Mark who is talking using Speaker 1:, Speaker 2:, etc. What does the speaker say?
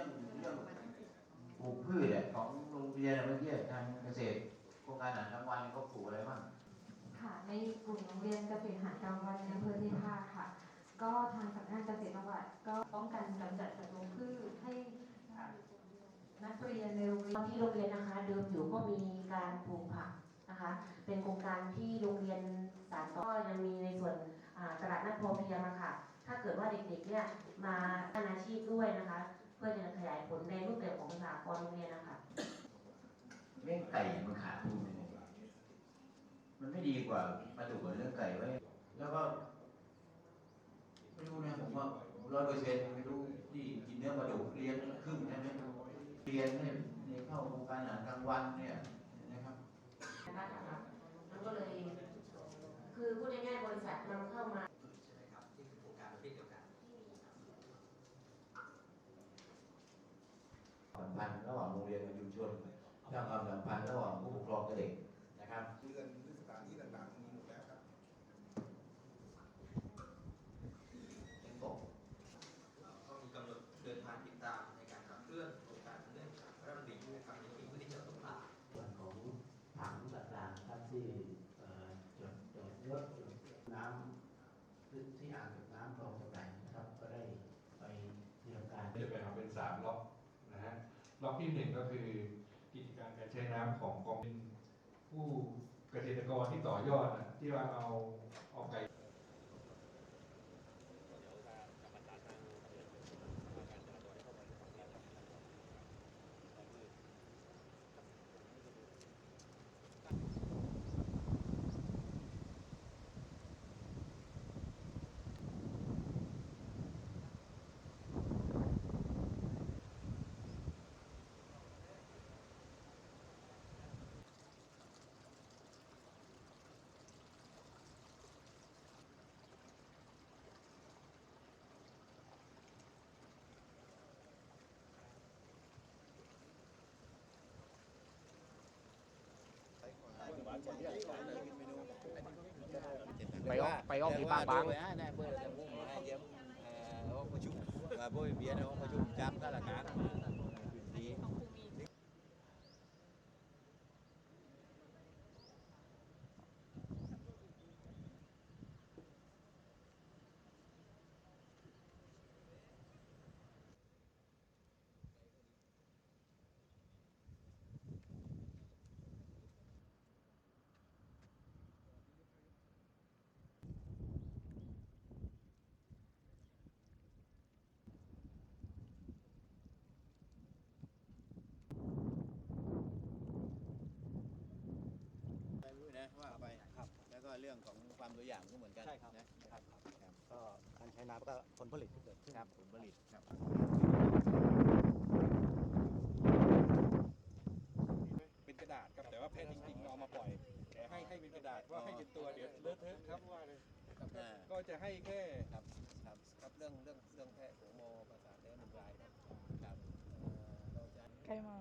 Speaker 1: รื่องเรื่องปลูกพืชอะของโรงเรียนเมื่อกี้ทางเกษตรโครงการอาหารกลางวันเขาปลูกอะไรบ้าง
Speaker 2: ค่ะในกลุ่มโรงเรียนเกษตรอาหารกลางวันในอำเภอเทพาค่ะ ก็ทางสำนักงานเกษตรจังหวัดก็ป้องกันกำจัดศัตรูพืชให้นักเรียนในโรงเรียนนที่โร
Speaker 3: งเรียนนะคะ เดิมอยู่ก็มีการปลูกผักนะคะ เป็นโครงการที่โรงเรียนสานต่อก็ยังมีในส่วนตลาดนัดพอเพียงค่ะ ถ้าเกิดว่าเด็กๆเนี่ยมาสร้างอาชีพด้วยนะคะ พื่อจะขยายผลในรูปแบบของสากลโรงเรียนนะคะ
Speaker 1: เลี้ยงไก่มันขาดทุนยังไงมันไม่ดีกว่ามาดูกับเรื่องไก่ไว้ แล้วก็ไม่รู้นะผมว่าร้อยเปอร์เซ็นต์ไม่รู้ที่กินเนื้อปลาดุกเรียนครึ่งใช่ไหมเรียนเนี่ยในเข้าโครงการอาหารกลางวันเนี่ยนะครับ
Speaker 3: นะคะนะคะมันก็เลย คือพูดง่ายๆบริษัทนำเข้ามา
Speaker 4: ใช่ไหมครับที่คือโครงการประเภทเดียวกัน
Speaker 1: สัม พันธ์ระหว่างโรงเรียนกับชุมชนสร้างความสัมพันธ์ระหว่างผู้ปกครองกับเด็กนะครับเด
Speaker 5: ือนพฤษภา
Speaker 4: ที
Speaker 5: ่ต่างๆมีหมดแล้วครับ
Speaker 1: ยังบอก
Speaker 4: ก็มีกำหนดเดินทางติดตามในการขับเคลื่อนโครงการเรื่องพระราชดำรินะครับในพื้นที่จังหวัดสงขลาส
Speaker 6: ่วนของถังต่างๆครับที่เอ่อจดจดยศจดน้ำพื้นที่อ่างเก็บน้ำคลองต่างๆนะครับ ก็ได้ไปเตรียมการ
Speaker 7: จะแบ่งออกเป็นสามล็อกนะฮะ ล็อกที่หนึ่งก็คือกิจการการใช้น้ำของกองเป็นผู้เกษตรกรที่ต่อยอดนะที่ว่าเอาเอาไก่
Speaker 1: ไปออกไปออกที่บางบาง nè bữa là bố mà hai em có có chung và bố bia nó có chung chăm đó là cá mà đi เรื่องของความตัวอย่างก็เหมือนกันใช่ครับนะครับก็การใช้น้ำก็ผลผลิตที่เกิดขึ้น ครับผลผลิตครับ
Speaker 7: เป็นกระดาษครับแต่ว่าแพทย์จริงๆเราเอามาปล่อยแต่ให้ให้เป็นกระดาษว่าให้เป็นตัวเดี๋ยวเลอะเทอะครับว่าเลยก็จะให้แค่
Speaker 1: ครับครับครับเรื่องเรื่องเรื่องแพทย์ของโมภาษาแล้วหนึ่งรายครับครับเอ่อราจะ
Speaker 8: ใกล้มา